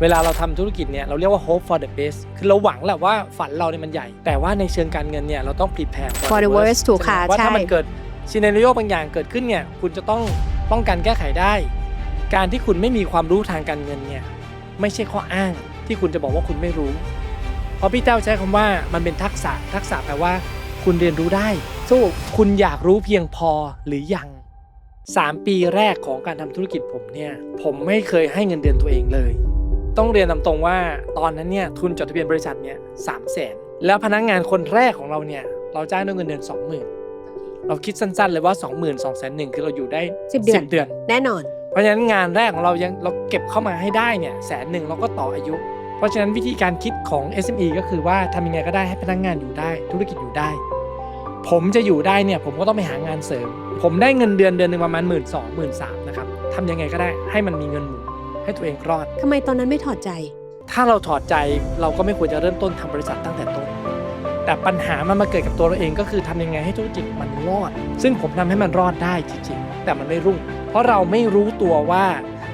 เวลาเราทำธุรกิจเนี่ยเราเรียกว่า hope for the best คือเราหวังแหละว่าฝันเราเนี่ยมันใหญ่ แต่ว่าในเชิงการเงินเนี่ยเราต้อง prepare For the worst ถูกค่ะว่าถ้าใช่มันเกิดซีเน r ร o บางอย่างเกิดขึ้นเนี่ยคุณจะต้องป้องกันแก้ไขได้ การที่คุณไม่มีความรู้ทางการเงินเนี่ยไม่ใช่ข้ออ้างที่คุณจะบอกว่าคุณไม่รู้ เพราะพี่เต้าใช้คำว่ามันเป็นทักษะทักษะแปลว่า คุณเรียนรู้ได้ถูกคุณอยากรู้เพียงพอหรือยัง3 ปีแรกของการทำธุรกิจผมเนี่ย ผมไม่เคยให้เงินเดือนตัวเองเลย ต้องเรียนตามตรงว่าตอนนั้นเนี่ยทุนจดทะเบียนบริษัทเนี่ยสามแสนแล้วพนักงานคนแรกของเราเนี่ยเราจ้างด้วยเงินเดือน20,000เราคิดสั้นๆเลยว่า20,000 2 0 0 0 0คือเราอยู่ได้สิบเดือน10เดือน แน่นอน เพราะฉะนั้นงานแรกของเรายังเราเก็บเข้ามาให้ได้เนี่ยแสนหนึ่งเราก็ต่ออายุ เพราะฉะนั้นวิธีการคิดของ SME ก็คือว่าทำยังไงก็ได้ให้พนักงานอยู่ได้ ธุรกิจอยู่ได้ ผมจะอยู่ได้เนี่ยผมก็ต้องไปหางานเสริม ผมได้เงินเดือนเดือนหนึ่งประมาณหมื่นสองหมื่นสามนะครับทำยังไงก็ได้ให้มันมีเงินหมุน ให้ตัวเองรอด ทำไมตอนนั้นไม่ถอดใจ ถ้าเราถอดใจเราก็ไม่ควรจะเริ่มต้นทำบริษัทตั้งแต่ต้น แต่ปัญหามันมาเกิดกับตัวเราเองก็คือทำยังไงให้ธุรกิจมันรอด ซึ่งผมทำให้มันรอดได้จริงๆ แต่มันไม่รุ่ง เพราะเราไม่รู้ตัวว่า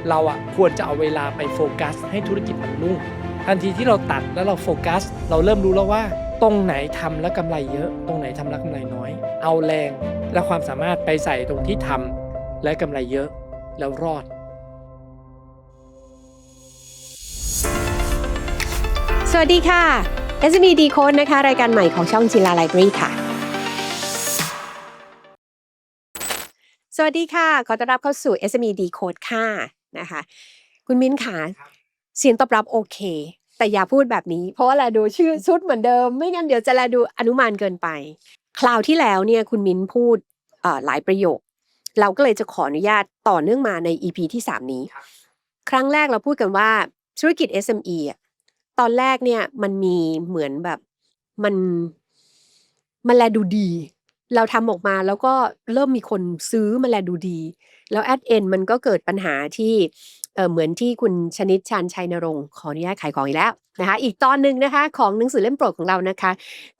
เราอะควรจะเอาเวลาไปโฟกัส ให้ธุรกิจมันรุ่ง ทันทีที่เราตัดแล้วเราโฟกัส เราเริ่มรู้แล้วว่า ตรงไหนทำแล้วกำไรเยอะ ตรงไหนทำแล้วกำไรน้อย เอาแรงและความสามารถไปใส่ตรงที่ทำและกำไรเยอะแล้วรอด สวัสดีค่ะ SME Decode นะคะ รายการใหม่ของช่องจิลาไลบรารีค่ะ สวัสดีค่ะ ขอต้อนรับเข้าสู่ SME Decode ค่ะนะคะ คุณมิ้นค่ะครับเสียงตอบรับโอเค แต่อย่าพูดแบบนี้ เพราะว่าแลดูชื่อชุดเหมือนเดิม ไม่งั้นเดี๋ยวจะแลดูอนุมานเกินไป คราวที่แล้วเนี่ยคุณมิ้นพูดเอ่อหลายประโยค เราก็เลยจะขออนุญาตต่อเนื่องมาใน EP ที่ 3 นี้ ครับครั้งแรกเราพูดกันว่าธุรกิจ SME อะ ตอนแรกเนี่ยมันมีเหมือนแบบมันมันแลดูดี เราทำออกมาแล้วก็เริ่มมีคนซื้อมันแลดูดี แล้วแอดเอ็นมันก็เกิดปัญหาที่เอ่อเหมือนที่คุณชนิดชานชัยนรงค์ขออนุญาตขายของอีกแล้วนะคะ อีกตอนหนึ่งนะคะของหนังสือเล่มโปรดของเรานะคะ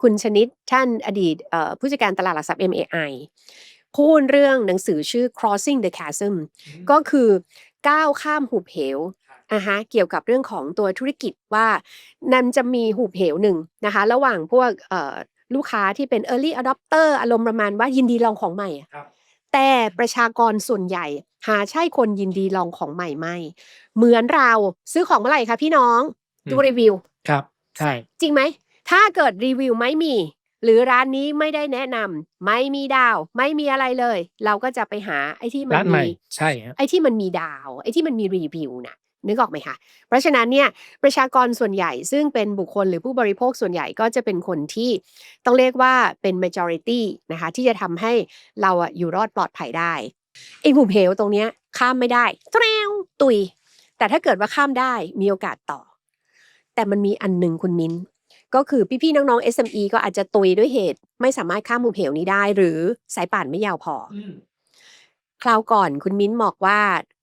คุณชนิดท่านอดีตเอ่อผู้จัดการตลาดหลักทรัพย์ MAI พูดเรื่องหนังสือชื่อ crossing the chasm ก็คือก้าวข้ามหุบเหว อะฮะเกี่ยวกับเรื่องของตัวธุรกิจว่านันจะมีหุบเหวหนึ่งนะคะ ระหว่างพวกเอ่อลูกค้าที่เป็น early adopter อารมณ์ประมาณว่ายินดีลองของใหม่อะครับแต่ประชากรส่วนใหญ่ หาใช่คนยินดีลองของใหม่ไหมเหมือนเราซื้อของเมื่อไหร่คะพี่น้องดูอืมรีวิวครับใช่จริงไหม ถ้าเกิดรีวิวไม่มี หรือร้านนี้ไม่ได้แนะนำไม่มีดาว ไม่มีอะไรเลย เราก็จะไปหาไอ้ที่มันร้านใหม่มีใช่ฮะไอ้ที่มันมีดาว ไอ้ที่มันมีรีวิวนะ นึกออกไหมคะ เพราะฉะนั้นเนี่ยประชากรส่วนใหญ่ซึ่งเป็นบุคคลหรือผู้บริโภคส่วนใหญ่ก็จะเป็นคนที่ต้องเรียกว่าเป็น majority นะคะที่จะทำให้เราอะอยู่รอดปลอดภัยได้ไอ้หุบเหวตรงเนี้ยข้ามไม่ได้แตรวตุย แต่ถ้าเกิดว่าข้ามได้มีโอกาสต่อ แต่มันมีอันหนึ่งคุณมิ้น ก็คือพี่ๆน้องๆ SME ก็อาจจะตุยด้วยเหตุ ไม่สามารถข้ามหุบเหวนี้ได้ หรือสายป่านไม่ยาวพอคราวก่อนคุณมิ้นบอกว่า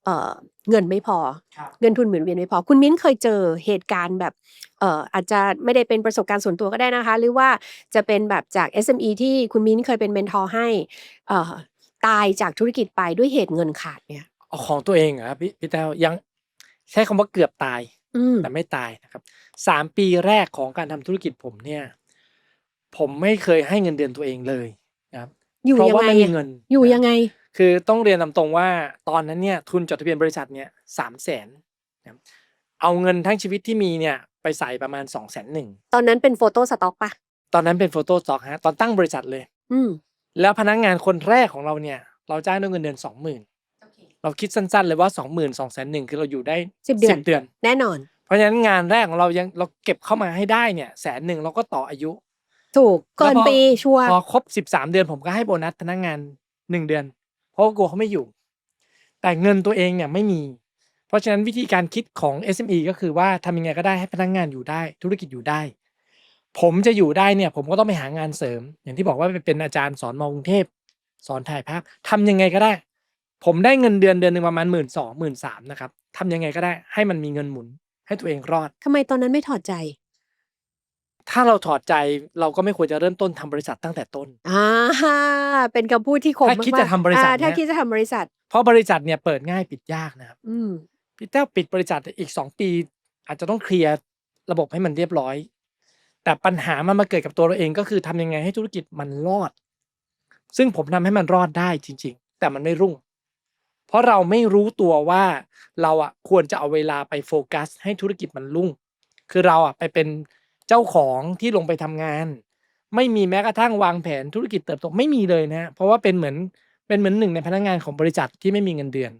เออเงินไม่พอครับเงินทุนหมุนเวียนไม่พอ คุณมิ้นเคยเจอเหตุการณ์แบบเอ่ออาจจะไม่ได้เป็นประสบการณ์ส่วนตัวก็ได้นะคะ หรือว่าจะเป็นแบบจาก SME ที่คุณมิ้นเคยเป็นเมนทอร์ให้เอ่อตายจากธุรกิจไปด้วยเหตุเงินขาดเนี่ยเอาของตัวเองเหรอครับพี่พี่แต้วยังใช้คำว่าเกือบตายอืมแต่ไม่ตายนะครับสามปีแรกของการทำธุรกิจผมเนี่ย ผมไม่เคยให้เงินเดือนตัวเองเลยนะครับอยู่เพราะยังว่าไงไม่มีอะเงินอยู่นะยังไง คือต้องเรียนตามตรงว่าตอนนั้นเนี่ยทุนจดทะเบียนบริษัทเนี่ยสามแสนนะครับเอาเงินทั้งชีวิตที่มีเนี่ยไปใส่ประมาณสองแสนหนึ่งตอนนั้นเป็นโฟโต้สต็อกปะตอนนั้นเป็นโฟโต้สต็อกฮะตอนตั้งบริษัทเลย อืมแล้วพนักงานคนแรกของเราเนี่ย เราจ้างด้วยเงินเดือนสองหมื่นเราคิดสั้นๆเลยว่าสองหมื่นสองแสนหนึ่งคือเราอยู่ได้สิบเดือนเดือน แน่นอน เพราะฉะนั้นงานแรกของเรายังเราเก็บเข้ามาให้ได้เนี่ยแสนหนึ่งเราก็ต่ออายุ ถูกเกินแล้วพอปีชัวร์พอครบสิบสามเดือนผมก็ให้โบนัสพนักงานหนึ่งเดือน เพราะกลัวเขาไม่อยู่ แต่เงินตัวเองเนี่ยไม่มี เพราะฉะนั้นวิธีการคิดของ SME ก็คือว่าทำยังไงก็ได้ให้พนักงานอยู่ได้ ธุรกิจอยู่ได้ ผมจะอยู่ได้เนี่ย ผมก็ต้องไปหางานเสริม อย่างที่บอกว่าไปเป็นอาจารย์สอนมอกรุงเทพสอนถ่ายภาพทำยังไงก็ได้ ผมได้เงินเดือนเดือนหนึ่งประมาณหมื่นสองหมื่นสามนะครับทำยังไงก็ได้ให้มันมีเงินหมุนให้ตัวเองรอดทำไมตอนนั้นไม่ถอดใจ ถ้าเราถอดใจเราก็ไม่ควรจะเริ่มต้นทำบริษัทตั้งแต่ต้นอ่าเป็นคำพูดที่คมถ้าคิดมกๆจะทำบริษัทอ่าถ้าเนี่ยคิดจะทำบริษัท เพราะบริษัทเนี่ยเปิดง่ายปิดยากนะครับอืมพี่แต้วปิดบริษัทอีกสองปี อาจจะต้องเคลียร์ระบบให้มันเรียบร้อย แต่ปัญหามันมาเกิดกับตัวเราเองก็คือทำยังไงให้ธุรกิจมันรอด ซึ่งผมทำให้มันรอดได้จริง ๆ แต่มันไม่รุ่ง เพราะเราไม่รู้ตัวว่าเราอะควรจะเอาเวลาไปโฟกัส ให้ธุรกิจมันรุ่ง คือเราอะไปเป็น เจ้าของที่ลงไปทำงาน ไม่มีแม้กระทั่งวางแผนธุรกิจเติบโตไม่มีเลยนะเพราะว่าเป็นเหมือนเป็นเหมือนหนึ่งในพนักงานของบริษัทที่ไม่มีเงินเดือน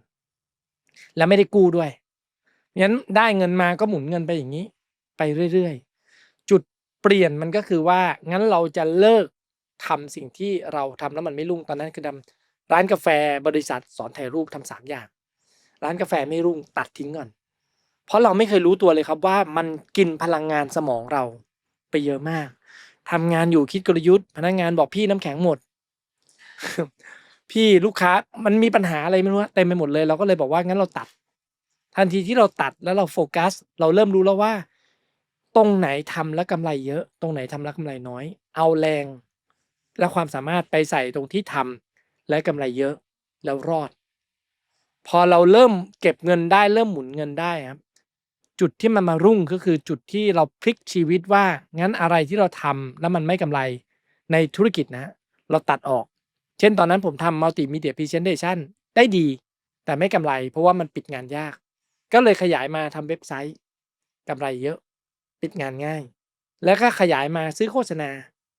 และไม่ได้กู้ด้วยงั้นได้เงินมาก็หมุนเงินไปอย่างนี้ ไปเรื่อยๆ จุดเปลี่ยนมันก็คือว่างั้นเราจะเลิกทำสิ่งที่เราทำแล้วมันไม่รุ่งตอนนั้นคือทำร้านกาแฟบริษัทสอนถ่ายรูปทำสามอย่าง ร้านกาแฟไม่รุ่งตัดทิ้งก่อน เพราะเราไม่เคยรู้ตัวเลยครับว่ามันกินพลังงานสมองเราไปเยอะมากทำงานอยู่คิดกลยุทธ์ พนักงานบอกพี่น้ำแข็งหมด พี่ลูกค้ามันมีปัญหาอะไรไม่รู้เต็มไปหมดเลย เราก็เลยบอกว่างั้นเราตัด ทันทีที่เราตัดแล้วเราโฟกัส เราเริ่มรู้แล้วว่า ตรงไหนทำแล้วกำไรเยอะ ตรงไหนทำแล้วกำไรน้อย เอาแรง และความสามารถไปใส่ตรงที่ทำและกำไรเยอะแล้วรอด พอเราเริ่มเก็บเงินได้เริ่มหมุนเงินได้ครับ จุดที่มันมารุ่งก็คือจุดที่เราพลิกชีวิตว่างั้นอะไรที่เราทำแล้วมันไม่กำไรในธุรกิจนะเราตัดออก เช่นตอนนั้นผมทำมัลติมีเดียพรีเซนเทชันได้ดี แต่ไม่กำไร เพราะว่ามันปิดงานยาก ก็เลยขยายมาทำเว็บไซต์กำไรเยอะ ปิดงานง่าย แล้วก็ขยายมาซื้อโฆษณา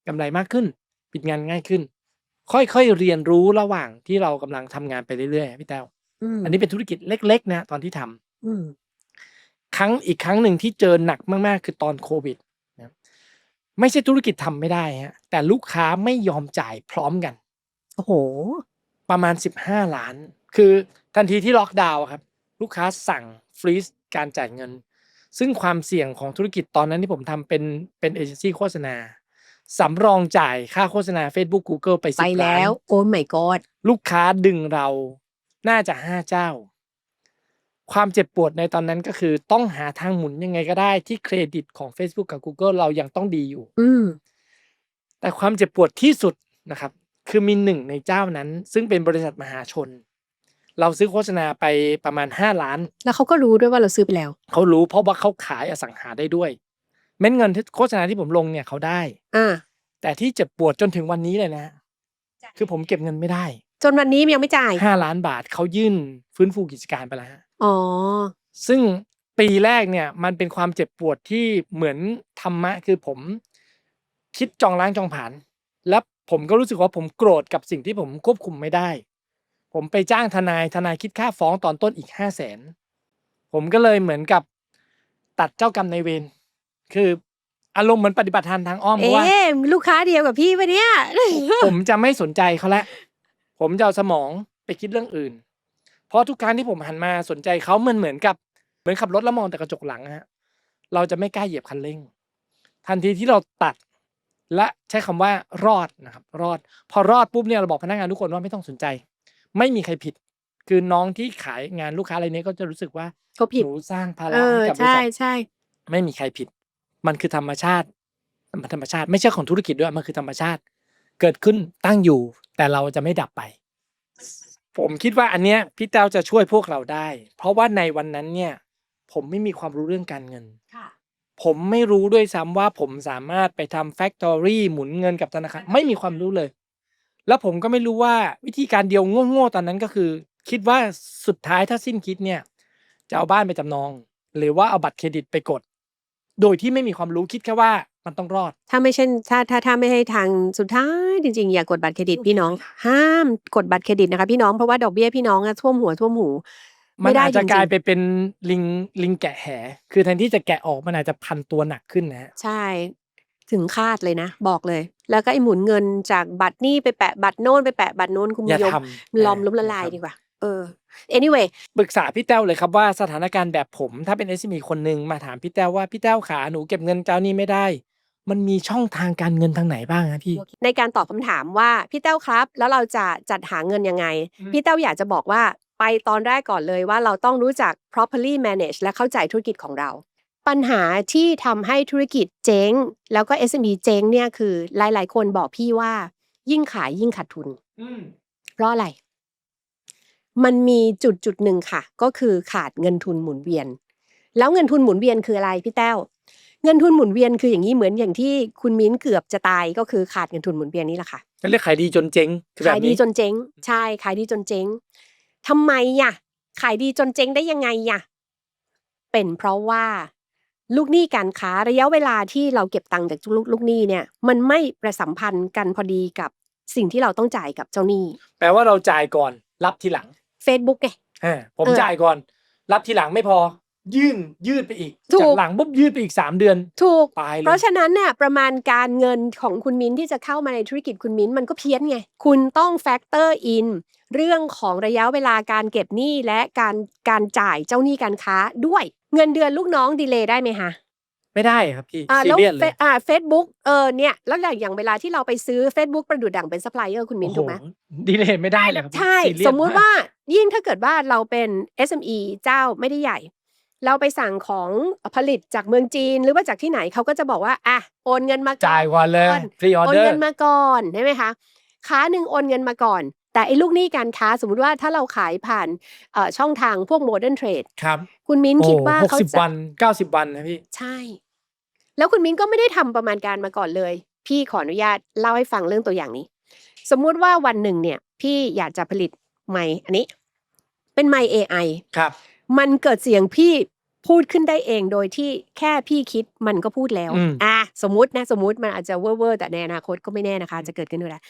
กำไรมากขึ้น ปิดงานง่ายขึ้น ค่อยๆเรียนรู้ระหว่างที่เรากำลังทำงานไปเรื่อยๆพี่แต้วอืมอันนี้เป็นธุรกิจเล็ก ๆ นะ ตอนที่ทำอืม ครั้งอีกครั้งหนึ่งที่เจอหนักมากๆ คือตอนโควิดนะไม่ใช่ธุรกิจทำไม่ได้ฮะแต่ลูกค้าไม่ยอมจ่ายพร้อมกันโอ้โห ประมาณ 15 ล้าน คือทันทีที่ล็อกดาวน์อะครับ ลูกค้าสั่งฟรีซการจ่ายเงิน ซึ่งความเสี่ยงของธุรกิจตอนนั้นที่ผมทำเป็นเป็นเอเจนซี่โฆษณาสำรองจ่ายค่าโฆษณา Facebook Google ไปไป10ล้าแล้นวโอ้ my god ลูกค้าดึงเราน่าจะห้าเจ้า ความเจ็บปวดในตอนนั้นก็คือต้องหาทางหมุนยังไงก็ได้ที่เครดิตของ Facebook กับ Google เรายังต้องดีอยู่ อืมแต่ความเจ็บปวดที่สุดนะครับ คือมีหนึ่งในเจ้านั้น ซึ่งเป็นบริษัทมหาชน เราซื้อโฆษณาไปประมาณ 5 ล้าน แล้วเขาก็รู้ด้วยว่าเราซื้อไปแล้ว เขารู้เพราะว่าเขาขายอสังหาได้ด้วยเม็ดเงินที่โฆษณาที่ผมลงเนี่ยเขาได้อ่าแต่ที่เจ็บปวดจนถึงวันนี้เลยนะ คือผมเก็บเงินไม่ได้ จนวันนี้ยังไม่จ่าย 5 ล้านบาทเขายื่นฟื้นฟูกิจการไปแล้วฮะอ๋อ ซึ่งปีแรกเนี่ยมันเป็นความเจ็บปวดที่เหมือนธรรมะคือผมคิดจองล้างจองผ่าน แล้วผมก็รู้สึกว่าผมโกรธกับสิ่งที่ผมควบคุมไม่ได้ ผมไปจ้างทนายทนายคิดค่าฟ้องตอนต้นอีกห้าแสนผมก็เลยเหมือนกับตัดเจ้ากรรมในายเวรคืออารมณ์เหมือนปฏิบัติทานทางอ้อมเพราะว่าเอ๊ะลูกค้าเดียวกับพี่ปะเนี่ยผมจะไม่สนใจเขาละ ผมจะเอาสมองไปคิดเรื่องอื่น เพราะทุกครั้งที่ผมหันมาสนใจเขามันเหมือนกับเหมือนขับรถแล้วมองแต่กระจกหลังฮะเราจะไม่กล้าเหยียบคันเร่ง ทันทีที่เราตัดและใช้คำว่ารอดนะครับ รอด พอรอดปุ๊บเนี่ยเราบอกพนักงานทุกคนว่าไม่ต้องสนใจ ไม่มีใครผิด คือน้องที่ขายงานลูกค้าอะไรเนี้ยก็จะรู้สึกว่าเขาผิดหนูสร้างภาเอระอให้กับบริใช่ษัทใช่ไม่มีใครผิด มันคือธรรมชาติมันธรรมชาติ ไม่ใช่ของธุรกิจด้วยมันคือธรรมชาติ เกิดขึ้นตั้งอยู่ แต่เราจะไม่ดับไป ผมคิดว่าอันเนี้ยพี่เต้าจะช่วยพวกเราได้ เพราะว่าในวันนั้นเนี่ย ผมไม่มีความรู้เรื่องการเงิน ค่ะ ผมไม่รู้ด้วยซ้ำว่าผมสามารถไปทำแฟ c ทอรี่หมุนเงินกับธนาคารไม่มีความรู้เลย แล้วผมก็ไม่รู้ว่าวิธีการเดียวโง่ๆตอนนั้นก็คือ คิดว่าสุดท้ายถ้าสิ้นคิดเนี่ย จะเอาบ้านไปจำนอง หรือว่าเอาบัตรเครดิตไปกด โดยที่ไม่มีความรู้คิดแค่ว่ามันต้องรอด ถ้าไม่ใช่ถ้าถ้าถ้าไม่ให้ทางสุดท้ายจริงๆ อย่ากดบัตรเครดิตพี่น้อง ห้ามกดบัตรเครดิตนะคะพี่น้องเพราะว่าดอกเบี้ยพี่น้องอะท่วมหัวท่วมหูมันไม่ได้อาจจจะริงกลายไปๆเป็นลิงลิงแกะแห คือแทนที่จะแกะออกมันอาจจะพันตัวหนักขึ้นนะฮะใช่ถึงคาดเลยนะ บอกเลย แล้วก็ไอ้หมุนเงินจากบัตรนี่ไปแปะบัตรโน้นไปแปะบัตรโน้นคุณอย่าผู้ชมทำลอมล้มละลายดีกว่า เออ anyway ปรึกษาพี่แต้วเลยครับว่าสถานการณ์แบบผมถ้าเป็น SME คนหนึ่งมาถามพี่แต้วว่าพี่แต้วขาหนูเก็บเงินเจ้านี้ไม่ได้ มันมีช่องทางการเงินทางไหนบ้างฮะพี่ ในการตอบคำถามว่าพี่เต้าครับ แล้วเราจะจัดหาเงินยังไง อืม พี่เต้าอยากจะบอกว่าไปตอนแรกก่อนเลยว่าเราต้องรู้จัก properly manage และเข้าใจธุรกิจของเรา ปัญหาที่ทำให้ธุรกิจเจ๊ง แล้วก็ SME เจ๊งเนี่ยคือหลาย ๆ คนบอกพี่ว่า ยิ่งขายยิ่งขาดทุนอืมเพราะอะไร มันมีจุดจุดหนึ่งค่ะ ก็คือขาดเงินทุนหมุนเวียน แล้วเงินทุนหมุนเวียนคืออะไรพี่แต้วเงินทุนหมุนเวียนคืออย่างนี้เหมือนอย่างที่คุณมิ้นเกือบจะตายก็คือขาดเงินทุนหมุนเวียนนี่แหละค่ะจะเรียกขายดีจนเจ๊งคือแบขายบดีนี้จนเจ๊ง ใช่ขายดีจนเจ๊งทำไมอะขายดีจนเจ๊งได้ยังไงอะเป็นเพราะว่าลูกหนี้การค้าระยะเวลาที่เราเก็บตังค์จากลูกลูกหนี้เนี่ย มันไม่ประสัมพันธ์กันพอดีกับสิ่งที่เราต้องจ่ายกับเจ้าหนี้ แปลว่าเราจ่ายก่อนรับทีหลัง Facebook ไง อ่าผมเออจ่ายก่อน รับทีหลังไม่พอ ยื่นยืดไปอีกถูก จากหลังปุ๊บยืดไปอีกสามเดือนถูก ตายเลยเพราะฉะนั้นเนี่ยประมาณการเงินของคุณมิ้นที่จะเข้ามาในธุรกิจคุณมิ้นมันก็เพี้ยนไง คุณต้องแฟกเตอร์อินเรื่องของระยะเวลาการเก็บหนี้และการการจ่ายเจ้าหนี้การค้าด้วย เงินเดือนลูกน้องดีเลย์ได้ไหมคะ ไม่ได้ครับพี่อ่าซีแล้วเรียสเลเฟยอ่าเฟซบุ๊กเออเนี่ยแล้วอย่างเวลาที่เราไปซื้อ Facebook ประดุดดั่งเป็นซัพพลายเออร์คุณมิ้นถูกไหมโอ้โดีเลยไม่ได้เลยครับพี่ใช่ ซีเรียสมมุติกว่ายิ่งถ้าเกิดว่าเราเป็น SME เจ้าไม่ได้ใหญ่ เราไปสั่งของผลิตจากเมืองจีนหรือว่าจากที่ไหนเขาก็จะบอกว่าอะโอนเงินมาก่อนจ่ายก่อนเลยก่อนพรีออโอนเดอเงิร์นมาก่อนใช่ไหมคะค้าหนึ่งโอนเงินมาก่อน แต่ไอ้ลูกหนี้การค้าสมมุติว่าถ้าเราขายผ่านเอ่อช่องทางพวกโมเดิร์นเทรดครับคุณมิ้นโอ้คิดว่าหกเขาสิบจะวันเก้าสิบวันนะพี่ ใช่ แล้วคุณมิ้นก็ไม่ได้ทำประมาณการมาก่อนเลย พี่ขออนุญาตเล่าให้ฟังเรื่องตัวอย่างนี้ สมมุติว่าวันหนึ่งเนี่ย พี่อยากจะผลิตไมค์อันนี้ เป็นไมค์ AI ครับ มันเกิดเสียงพี่พูดขึ้นได้เองโดยที่แค่พี่คิดมันก็พูดแล้วอืมอะสมมตินะ สมมติมันอาจจะเว่อร์ๆแต่ในอนาคตก็ไม่แน่นะคะ จะเกิดขึ้นด้วยแหละ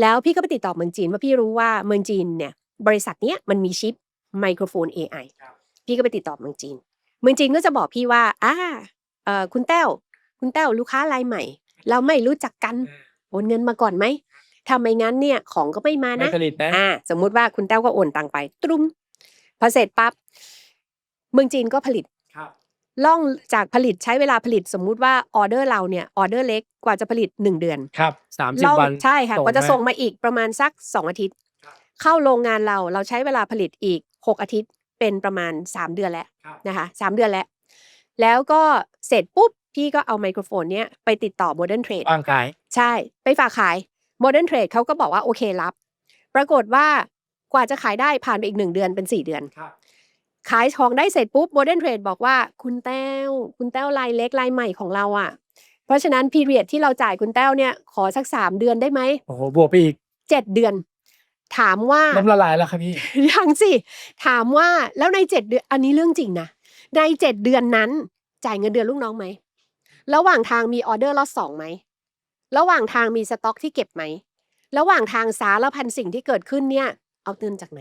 แล้วพี่ก็ไปติดต่อเมืองจีนว่าพี่รู้ว่าเมืองจีนเนี่ย บริษัทเนี้ยมันมีชิปไมโครโฟน AI ครับพี่ก็ไปติดต่อเมืองจีน เมืองจีนก็จะบอกพี่ว่า อ่า เอ่อคุณแต้วคุณแต้วลูกค้ารายใหม่ เราไม่รู้จักกันโอนเงินมาก่อนไหมถ้าไม่งั้นเนี่ยของก็ไม่มาไม่นะ ผลิตนะ อ่าสมมุติว่าคุณแต้วก็โอนตังไป ตรุ้มพอเสร็จปั๊บเมืองจีนก็ผลิตครับ ล่องจากผลิตใช้เวลาผลิตสมมุติว่าออเดอร์เราเนี่ยออเดอร์เล็กกว่าจะผลิตหนึ่งเดือนครับสามสิบล่องวัน ใช่ค่ะส่งกว่าจะมาส่งมาอีกประมาณสักสองอาทิตย์ครับเข้าโรงงานเราเราใช้เวลาผลิตอีกหกอาทิตย์เป็นประมาณสามเดือนแล้วครับ นะคะสามเดือนแล้ว แล้วก็เสร็จปุ๊บ พี่ก็เอาไมโครโฟนเนี้ยไปติดต่อ Modern Trade วางขาย ใช่ ไปฝากขาย Modern Trade เขาก็บอกว่าโอเครับ ปรากฏว่ากว่าจะขายได้ผ่านไปอีกหนึ่งเดือนเป็นสี่เดือนครับขายของได้เสร็จปุ๊บ Modern Trade บอกว่าคุณแต้ว คุณแต้วรายเล็กรายใหม่ของเราอะ่ะ เพราะฉะนั้นพีเรียดที่เราจ่ายคุณแต้วเนี่ยขอสักสามเดือนได้ไหมโอ้โหบวกไปอีกเจ็ดเดือน ถามว่าน้ำละลายแล้วครับพี่ยังสิถามว่าแล้วในเจ็ดเดือนอันนี้เรื่องจริงนะ ในเจ็ดเดือนนั้น จ่ายเงินเดือนลูกน้องไหม ระหว่างทางมีออเดอร์ล็อตสองไหม ระหว่างทางมีสต็อกที่เก็บไหม ระหว่างทางสารพันสิ่งที่เกิดขึ้นเนี่ย เอาเงินจากไหน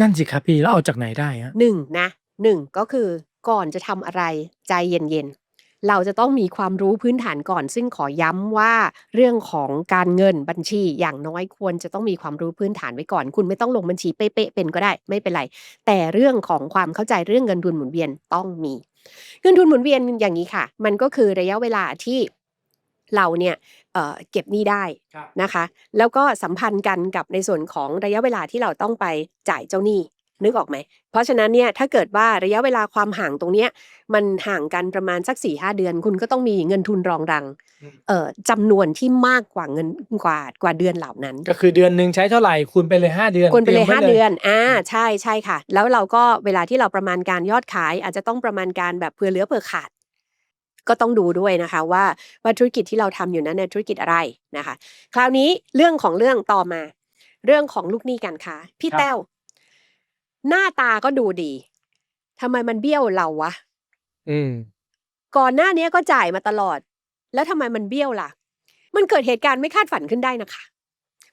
นั่นสิครับพี่แล้วเอาจากไหนได้ฮะหนึ่งนะหนึ่งก็คือก่อนจะทำอะไรใจเย็นๆ เราจะต้องมีความรู้พื้นฐานก่อน ซึ่งขอย้ำว่า เรื่องของการเงินบัญชีอย่างน้อยควรจะต้องมีความรู้พื้นฐานไว้ก่อน คุณไม่ต้องลงบัญชีเป๊ะๆเป็นก็ได้ไม่เป็นไร แต่เรื่องของความเข้าใจเรื่องเงินทุนหมุนเวียนต้องมี เงินทุนหมุนเวียนอย่างนี้ค่ะ มันก็คือระยะเวลาที่เราเนี่ยเอ่อเก็บหนี้ได้ครับนะคะ แล้วก็สัมพันธ์กันกับในส่วนของระยะเวลาที่เราต้องไปจ่ายเจ้าหนี้ นึกออกไหม เพราะฉะนั้นเนี่ยถ้าเกิดว่าระยะเวลาความห่างตรงเนี้ยมันห่างกันประมาณสัก4ี่หเดือน คุณก็ต้องมีเงินทุนรองรังอืมเอ่อจำนวนที่มากกว่าเงินกว่ากว่าเดือนเหล่านั้น ก็คือเดือนหนึ่งใช้เท่าไหร่คูณไปเลยห้าเดือนคนไปเลยตรีห้าไว้เดือนอ่าใช่ใช่ค่ะ แล้วเราก็เวลาที่เราประมาณการยอดขาย อาจจะต้องประมาณการแบบเผื่อเหลือเผื่อขาดก็ต้องดูด้วยนะคะว่าว่าธุรกิจที่เราทำอยู่นั้นเนี่ยธุรกิจอะไรนะคะ คราวนี้เรื่องของเรื่องต่อมา เรื่องของลูกหนี้การค้าพี่แต้ว หน้าตาก็ดูดีทำไมมันเบี้ยวเราวะอืม ก่อนหน้านี้ก็จ่ายมาตลอด แล้วทำไมมันเบี้ยวล่ะ มันเกิดเหตุการณ์ไม่คาดฝันขึ้นได้นะคะ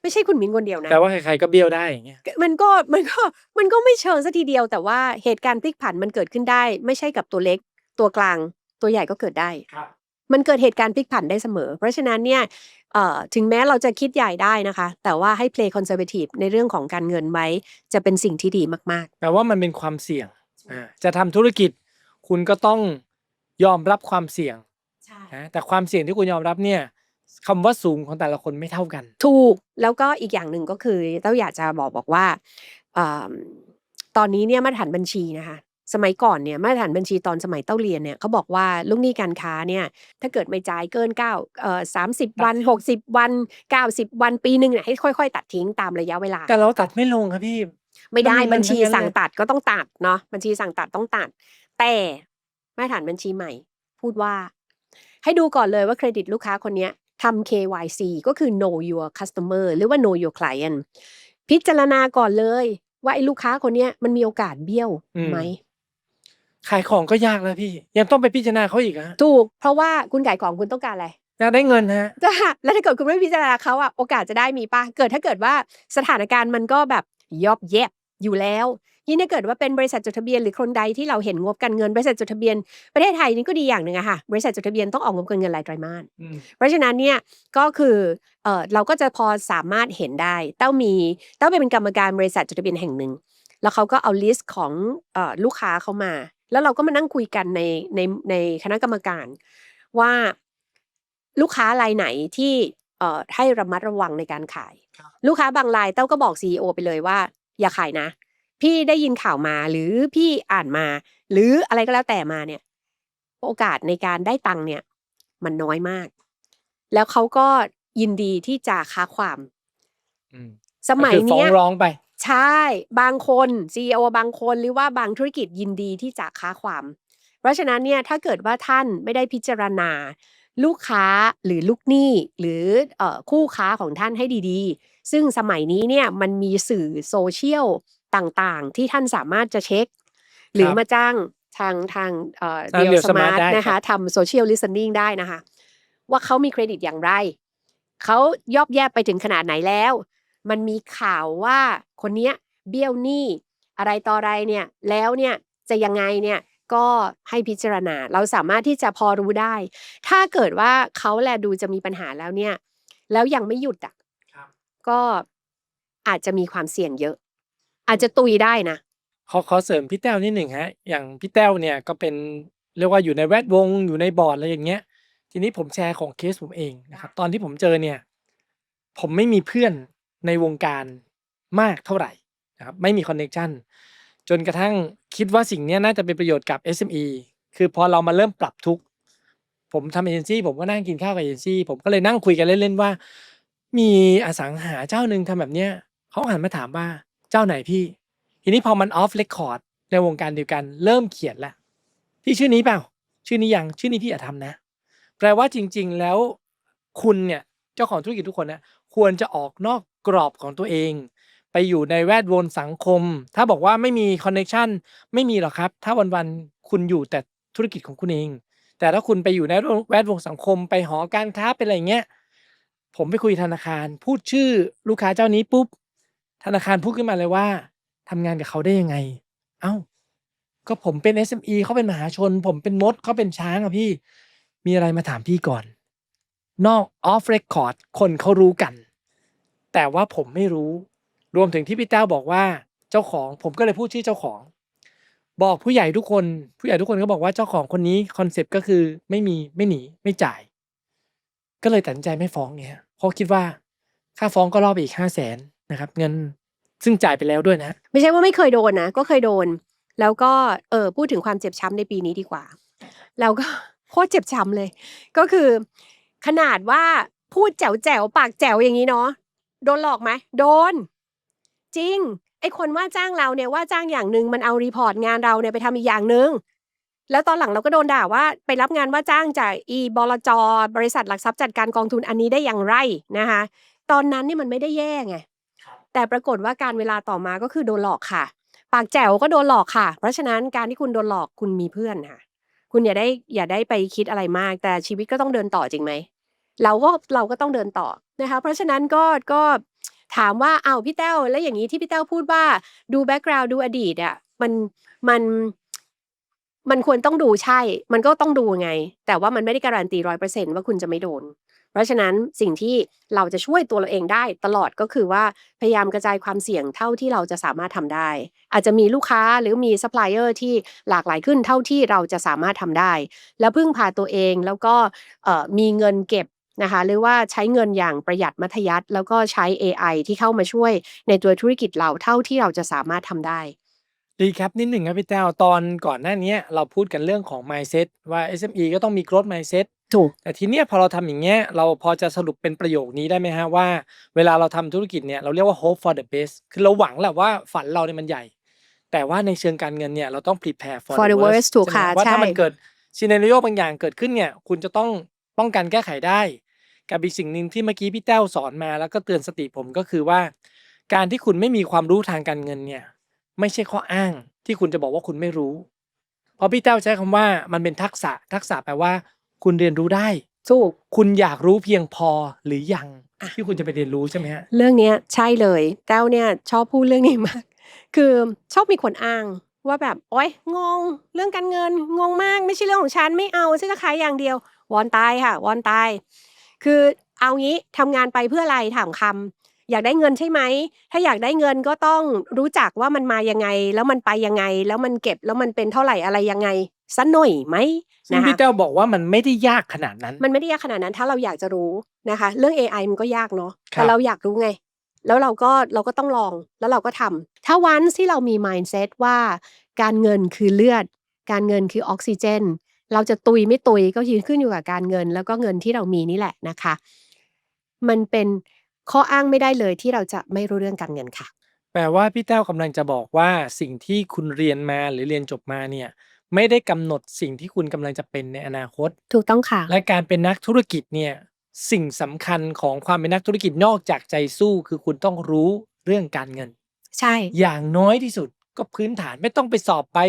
ไม่ใช่คุณมิงคนเดียวนะ แต่ว่าใครๆก็เบี้ยวได้อย่างเงี้ย มันก็มันก็มันก็ไม่เชิงซะทีเดียว แต่ว่าเหตุการณ์พลิกผันมันเกิดขึ้นได้ ไม่ใช่กับตัวเล็ก ตัวกลาง ตัวใหญ่ก็เกิดได้ครับมันเกิดเหตุการณ์พลิกผันได้เสมอ เพราะฉะนั้นเนี่ยเอ่อ ถึงแม้เราจะคิดใหญ่ได้นะคะ แต่ว่าให้ play conservative ในเรื่องของการเงินไว้ จะเป็นสิ่งที่ดีมากแปลว่ามันเป็นความเสี่ยงอ่าจะทำธุรกิจ คุณก็ต้องยอมรับความเสี่ยงๆใช่นะแต่ความเสี่ยงที่คุณยอมรับเนี่ยคำว่าสูงของแต่ละคนไม่เท่ากัน ถูกแล้วก็อีกอย่างหนึ่งก็คือเต้าอยากจะบอกบอกว่าเอิ่มตอนนี้เนี่ยมาตรฐานบัญชีนะคะ สมัยก่อนเนี่ยมาตรฐานบัญชีตอนสมัยเต้าเรียนเนี่ยเขาบอกว่าลูกหนี้การค้าเนี่ยถ้าเกิดไม่จ่ายเกินเก้าเอ่อสามสิบวันหกสิบวันเก้าสิบวันปีหนึ่งเนี่ยให้ค่อย ๆ ตัดทิ้งตามระยะเวลา แต่เราตัดไม่ลงครับพี่ ไม่ได้มันมีบัญชีมันทั้งนั้นสั่งเลยตัดก็ต้องตัดเนาะบัญชีสั่งตัดต้องตัด แต่มาตรฐานบัญชีใหม่ พูดว่า ให้ดูก่อนเลยว่าเครดิตลูกค้าคนเนี้ยทำ KYC ก็คือ know your customer หรือว่า know your client พิจารณาก่อนเลย ว่าไอ้ลูกค้าคนเนี้ยมันมีโอกาสเบี้ยวอืมไหม ขายของก็ยากแล้วพี่ ยังต้องไปพิจารณาเขาอีกอะถูก เพราะว่าคุณขายของคุณต้องการอะไรอยากได้เงินฮะจ้ะแล้วถ้าเกิดคุณไม่พิจารณาเขาอะโอกาสจะได้มีป่ะเกิดถ้าเกิดว่าสถานการณ์มันก็แบบยอบแยบอยู่แล้วยิ่งถ้าเกิดว่าเป็นบริษัทจดทะเบียนหรือคนใดที่เราเห็นงบการเงินบริษัทจดทะเบียนประเทศไทยนี่ก็ดีอย่างหนึ่งอะค่ะบริษัทจดทะเบียนต้องออกงบการเงินรายไตรมาสอืมเพราะฉะนั้นเนี่ยก็คือเออเราก็จะพอสามารถเห็นได้เต้ามีเต้าไปเป็นกรรมการบริษัทจดทะเบียนแห่งหนึ่งแล้วเขาก็เอาลิสต์ของเออลูกค้าเขามา แล้วเราก็มานั่งคุยกันในในในคณะกรรมการ ว่าลูกค้ารายไหนที่เอ่อให้ระมัดระวังในการขายครับลูกค้าบางรายเต้าก็บอกซีอไปเลยว่า อย่าขายนะ พี่ได้ยินข่าวมาหรือพี่อ่านมา หรืออะไรก็แล้วแต่มาเนี่ย โอกาสในการได้ตังค์เนี่ย มันน้อยมาก แล้วเขาก็ยินดีที่จะค้าความอืมสมัยก็คือฟ้อเนี้งยร้องไป ใช่ บางคน CEO บางคนหรือว่าบางธุรกิจยินดีที่จะค้าความ เพราะฉะนั้นเนี่ยถ้าเกิดว่าท่านไม่ได้พิจารณา ลูกค้าหรือลูกหนี้หรือเอ่อคู่ค้าของท่านให้ดีๆ ซึ่งสมัยนี้เนี่ยมันมีสื่อโซเชียลต่างๆ ที่ท่านสามารถจะเช็ค หรือมาจ้างทางทางเอ่อทางเดียว Deal สมาร์ Smart ทได้นะครัคะบทำโซเชียลลิส t e น i n g ได้นะคะ ว่าเขามีเครดิตอย่างไร เขายอบแยบไปถึงขนาดไหนแล้ว มันมีข่าวว่าคนเนี้ยเบี้ยวหนี้อะไรต่ออะไรเนี่ยแล้วเนี่ยจะยังไงเนี่ยก็ให้พิจารณา เราสามารถที่จะพอรู้ได้ ถ้าเกิดว่าเขาแลดูจะมีปัญหาแล้วเนี่ย แล้วยังไม่หยุดอะครับก็อาจจะมีความเสี่ยงเยอะ อาจจะตุยได้นะขอขอเสริมพี่แต้วนิดหนึ่งฮะ อย่างพี่แต้วเนี่ยก็เป็นเรียกว่าอยู่ในแวดวงอยู่ในบอร์ดอะไรอย่างเงี้ย ทีนี้ผมแชร์ของเคสผมเองนะครับ ตอนที่ผมเจอเนี่ย ผมไม่มีเพื่อน ในวงการมากเท่าไหร่นะครับไม่มีคอนเน c t ชันจนกระทั่งคิดว่าสิ่งนี้น่าจะเป็นประโยชน์กับ SME คือพอเรามาเริ่มปรับทุก ผมทำเอเจนซี่ผมก็นั่งกินข้าวกับเอเจนซี่ผมก็เลยนั่งคุยกันเล่นๆว่า มีอสังหาเจ้าหนึ่งทำแบบเนี้ยเขาหันมาถามว่าเจ้าไหนพี่ ทีนี้พอมันออฟเรคคอร์ดในวงการเดียวกันเริ่มเขียนละพี่ชื่อนี้เปล่า ชื่อนี้ยังชื่อนี้พี่อย่าทำนะ แปลว่าจริง ๆ แล้วคุณเนี่ยเจ้าของธุรกิจทุกคนนะควรจะออกนอก กรอบของตัวเอง ไปอยู่ในแวดวงสังคม ถ้าบอกว่าไม่มีคอนเน t ชันไม่มีหรอกครับ ถ้าวันๆคุณอยู่แต่ธุรกิจของคุณเอง แต่ถ้าคุณไปอยู่ในแวดวงสังคม ไปหอการค้าเป็นอะไรเงี้ยผมไปคุยธนาคาร พูดชื่อลูกค้าเจ้านี้ปุ๊บธนาคารพูดขึ้นมาเลยว่าทำงานกับเขาได้ยังไง เอ้า ก็ผมเป็น SME เขาเป็นมหาชน ผมเป็นมดเขาเป็นช้างอะพี่ มีอะไรมาถามพี่ก่อน นอกออฟเรคคอร์ดคนเขารู้กัน แต่ว่าผมไม่รู้ รวมถึงที่พี่แต้วบอกว่าเจ้าของผมก็เลยพูดชื่อเจ้าของ บอกผู้ใหญ่ทุกคน ผู้ใหญ่ทุกคนก็บอกว่าเจ้าของคนนี้คอนเซปต์ก็คือไม่มีไม่หนีไม่จ่าย ก็เลยตัดใจไม่ฟ้องเนี่ยเพราะคิดว่าค่าฟ้องก็รอบอีกห้าแสนนะครับ เงินซึ่งจ่ายไปแล้วด้วยนะ ไม่ใช่ว่าไม่เคยโดนนะก็เคยโดน แล้วก็เออพูดถึงความเจ็บช้ำในปีนี้ดีกว่า แล้วก็โคตรเจ็บช้ำเลย ก็คือ ขนาดว่าพูดแจ๋วแจ๋วปากแจ๋วอย่างนี้เนาะ โดนหลอกไหมโดน จริง ไอ้คนว่าจ้างเราเนี่ยว่าจ้างอย่างหนึ่งมันเอารีพอร์ตงานเราเนี่ยไปทำอีกอย่างหนึ่งแล้วตอนหลังเราก็โดนด่าว่าไปรับงานว่าจ้างจากอีบลจบริษัทหลักทรัพย์จัดการกองทุนอันนี้ได้อย่างไรนะคะ ตอนนั้นเนี่ยมันไม่ได้แย่ไงแต่ปรากฏว่าการเวลาต่อมาก็คือโดนหลอกค่ะ ปากแจ๋วก็โดนหลอกค่ะ เพราะฉะนั้นการที่คุณโดนหลอกคุณมีเพื่อนค่ะ คุณอย่าได้อย่าได้ไปคิดอะไรมาก แต่ชีวิตก็ต้องเดินต่อจริงไหมเราก็เราก็ต้องเดินต่อ นะคะเพราะฉะนั้นก็ก็ถามว่าเอ้าพี่แต้วแล้วอย่างนี้ที่พี่แต้วพูดว่าดูแบ็กกราวด์ดูอดีตอะมันมันมันควรต้องดูใช่ มันก็ต้องดูไง แต่ว่ามันไม่ได้การันตีร้อยเปอร์เซ็นว่าคุณจะไม่โดน เพราะฉะนั้นสิ่งที่เราจะช่วยตัวเราเองได้ตลอดก็คือว่าพยายามกระจายความเสี่ยงเท่าที่เราจะสามารถทำได้ อาจจะมีลูกค้าหรือมีซัพพลายเออร์ที่หลากหลายขึ้นเท่าที่เราจะสามารถทำได้ แล้วพึ่งพาตัวเองแล้วก็มีเงินเก็บ นะคะหรือว่าใช้เงินอย่างประหยัดมัธยัสถ์แล้วก็ใช้ AI ที่เข้ามาช่วยในตัวธุรกิจเราเท่าที่เราจะสามารถทำได้ รีแคปนิดหนึ่งครับพี่แต้วตอนก่อนหน้านี้เราพูดกันเรื่องของ mindset ว่า SME ก็ต้องมี growth mindset ถูก แต่ทีเนี้ยพอเราทำอย่างเงี้ยเราพอจะสรุปเป็นประโยคนี้ได้ไหมฮะว่า เวลาเราทำธุรกิจเนี่ยเราเรียกว่า hope for the best คือเราหวังแหละว่าฝันเราเนี่ยมันใหญ่ แต่ว่าในเชิงการเงินเนี่ยเราต้อง prepare for, For the worst ถูกใช่ไหมค่ะว่าถ้าใช่ มันเกิดซีเน r ริโอบางอย่างเกิดขึ้นเนี่ยคุณจะต้องป้องกันแก้ไขได้ กับอีกสิ่งหนึ่งที่เมื่อกี้พี่แต้วสอนมาแล้วก็เตือนสติผมก็คือว่า การที่คุณไม่มีความรู้ทางการเงินเนี่ย ไม่ใช่ข้ออ้างที่คุณจะบอกว่าคุณไม่รู้ เพราะพี่แต้วใช้คำว่ามันเป็นทักษะ ทักษะแปลว่า คุณเรียนรู้ได้ถูกคุณอยากรู้เพียงพอหรือยังอะที่คุณจะไปเรียนรู้ใช่ไหมฮะเรื่องเนี้ยใช่เลย แต้วเนี่ยชอบพูดเรื่องนี้มาก คือชอบมีคนอ้างว่าแบบโอ๊ยงง เรื่องการเงินงงมากไม่ใช่เรื่องของฉันไม่เอาฉันจะขายอย่างเดียว วอนตายค่ะ วอนตาย คือเอางี้ทำงานไปเพื่ออะไรถามคำอยากได้เงินใช่ไหม ถ้าอยากได้เงินก็ต้องรู้จักว่ามันมายังไง แล้วมันไปยังไง แล้วมันเก็บแล้วมันเป็นเท่าไหร่อะไรยังไงสัหน่อยไหมซึ่งนะคะพี่แต้วบอกว่ามันไม่ได้ยากขนาดนั้น มันไม่ได้ยากขนาดนั้น ถ้าเราอยากจะรู้นะคะ เรื่อง AI มันก็ยากเนาะครับแต่เราอยากรู้ไง แล้วเราก็เราก็ต้องลองแล้วเราก็ทำถ้าวันที่เรามี mindset ว่า การเงินคือเลือด การเงินคือออกซิเจน เราจะตุยไม่ตุยก็ยืนขึ้นอยู่กับการเงิน แล้วก็เงินที่เรามีนี่แหละนะคะ มันเป็นข้ออ้างไม่ได้เลยที่เราจะไม่รู้เรื่องการเงินค่ะ แปลว่าพี่แต้วกำลังจะบอกว่าสิ่งที่คุณเรียนมาหรือเรียนจบมาเนี่ย ไม่ได้กำหนดสิ่งที่คุณกำลังจะเป็นในอนาคต ถูกต้องค่ะ และการเป็นนักธุรกิจเนี่ยสิ่งสำคัญของความเป็นนักธุรกิจนอกจากใจสู้ คือคุณต้องรู้เรื่องการเงิน ใช่ อย่างน้อยที่สุดก็พื้นฐานไม่ต้องไปสอบไป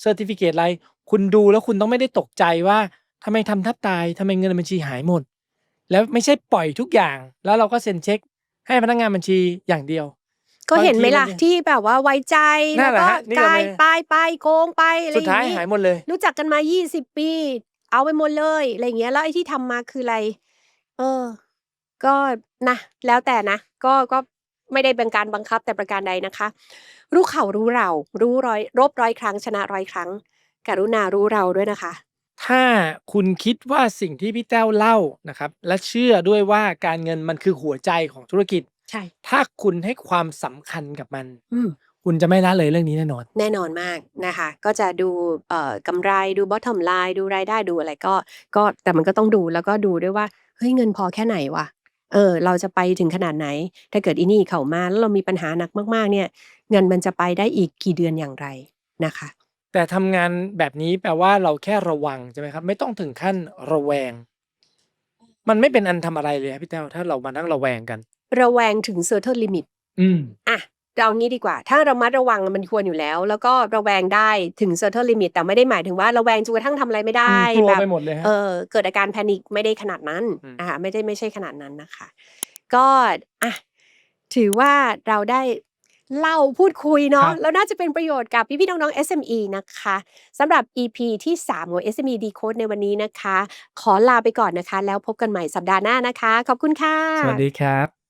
เซอร์ติฟิเคตอะไร คุณดูแล้วคุณต้องไม่ได้ตกใจว่าทำไมทำทับตายทำไมเงินในบัญชีหายหมด แล้วไม่ใช่ปล่อยทุกอย่าง แล้วเราก็เซ็นเช็ค ให้พนักงานบัญชีอย่างเดียว ก็เห็นไหมล่ะบางทีมันที่แบบว่าไว้ใจนั่แล้วนแหละก็ฮะนี่กเราลายไม่ ไปไปโกงไปอะไรสุอดย่างท้ายนี้หายหมดเลย รู้จักกันมา 20 ปี เอาไปหมดเลยอะไรอย่างเงี้ยแล้วไอ้ที่ทำมาคืออะไร เออ ก็นะแล้วแต่นะก็ก็ไม่ได้เป็นการบังคับแต่ประการใดนะคะ รู้เขารู้เรา รู้ร้อยรบร้อยครั้งชนะร้อยครั้ง กรุณารู้เราด้วยนะคะ ถ้าคุณคิดว่าสิ่งที่พี่แต้วเล่านะครับ และเชื่อด้วยว่าการเงินมันคือหัวใจของธุรกิจ ใช่ ถ้าคุณให้ความสำคัญกับมัน อืม คุณจะไม่ละเลยเรื่องนี้แน่นอน แน่นอนมากนะคะ ก็จะดูเอ่อกำไรดู bottom line ดูรายได้ดูอะไรก็ ก็แต่มันก็ต้องดูแล้วก็ดูด้วยว่าเฮ้ยเงินพอแค่ไหนวะเออ เราจะไปถึงขนาดไหน ถ้าเกิดอีนี่เข้ามาแล้วเรามีปัญหาหนักมาก ๆ เนี่ย เงินมันจะไปได้อีกกี่เดือนอย่างไรนะคะ แต่ทำงานแบบนี้แปลว่าเราแค่ระวังใช่ไหมครับ ไม่ต้องถึงขั้นระแวง มันไม่เป็นอันทำอะไรเลยครับพี่แต้วถ้าเรามานั่งระแวงกัน ระแวงถึง certain limit อืม อะเรางี้ดีกว่า ถ้าระมัดระวังมันควรอยู่แล้ว แล้วก็ระแวงได้ถึง certain limit แต่ไม่ได้หมายถึงว่าระแวงจนกระทั่งทำอะไรไม่ได้กลัวแบบ ไปหมดเลยฮะ เออเกิดอาการแพนิคไม่ได้ขนาดนั้นอืม นะคะไม่ได้ไม่ใช่ขนาดนั้นนะคะ ก็อะถือว่าเราได้ เล่าพูดคุยเนาะแล้วน่าจะเป็นประโยชน์กับพี่ๆน้องๆ SME นะคะสำหรับ EP ที่ 3 ของ SME Decode ในวันนี้นะคะ ขอลาไปก่อนนะคะ แล้วพบกันใหม่สัปดาห์หน้านะคะ ขอบคุณค่ะ สวัสดีครับ